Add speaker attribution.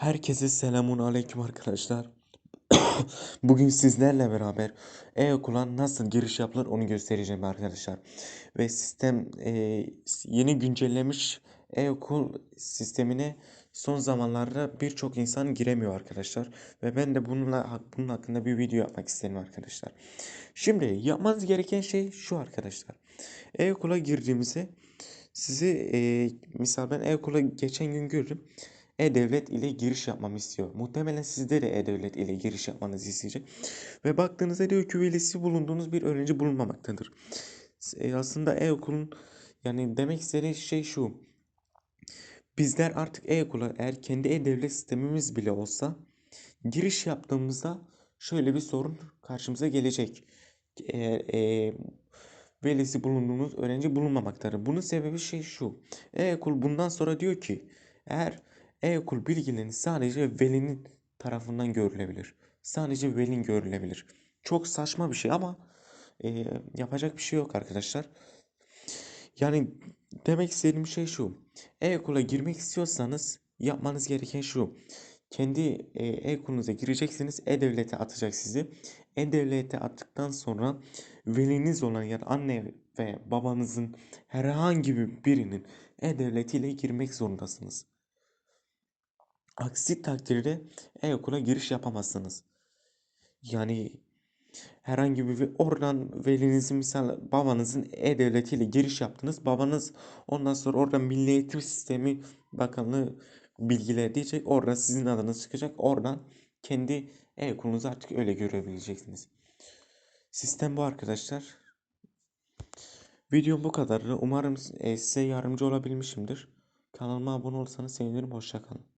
Speaker 1: Herkese selamun aleyküm arkadaşlar. Bugün sizlerle beraber e-okula nasıl giriş yapılır onu göstereceğim arkadaşlar. Ve sistem e, yeni güncellemiş e-okul sistemine son zamanlarda birçok insan giremiyor arkadaşlar. Ve ben de bununla bunun hakkında bir video yapmak istedim arkadaşlar. Şimdi yapmanız gereken şey şu arkadaşlar. E-okula girdiğimizde sizi e, misal ben e-okula geçen gün gördüm. E-Devlet ile giriş yapmamı istiyor. Muhtemelen sizde de E-Devlet ile giriş yapmanızı isteyecek. Ve baktığınızda diyor ki bulunduğunuz bir öğrenci bulunmamaktadır. E, aslında e-okulun yani demek istediği şey şu. Bizler artık e-okula eğer kendi e-devlet sistemimiz bile olsa giriş yaptığımızda şöyle bir sorun karşımıza gelecek. Eğer e, velisi bulunduğunuz öğrenci bulunmamaktadır. Bunun sebebi şey şu. E-okul bundan sonra diyor ki eğer e-okul bilgileriniz sadece velinin tarafından görülebilir. Sadece velin görülebilir. Çok saçma bir şey ama e, yapacak bir şey yok arkadaşlar. Yani demek istediğim şey şu. E-okula girmek istiyorsanız yapmanız gereken şu. Kendi e, e-okulunuza gireceksiniz. E-Devlet'e atacak sizi. E-Devlet'e attıktan sonra veliniz olan yani anne ve babanızın herhangi birinin E-Devlet ile girmek zorundasınız. Aksi takdirde e-okula giriş yapamazsınız. Yani herhangi bir oradan velinizin misal babanızın e-devleti ile giriş yaptınız. Babanız ondan sonra orada Milli Eğitim Sistemi Bakanlığı bilgiler diyecek. Orada sizin adınız çıkacak. Oradan kendi e-okulunuzu artık öyle görebileceksiniz. Sistem bu arkadaşlar. Videom bu kadardı. Umarım size yardımcı olabilmişimdir. Kanalıma abone olursanız sevinirim. Hoşçakalın.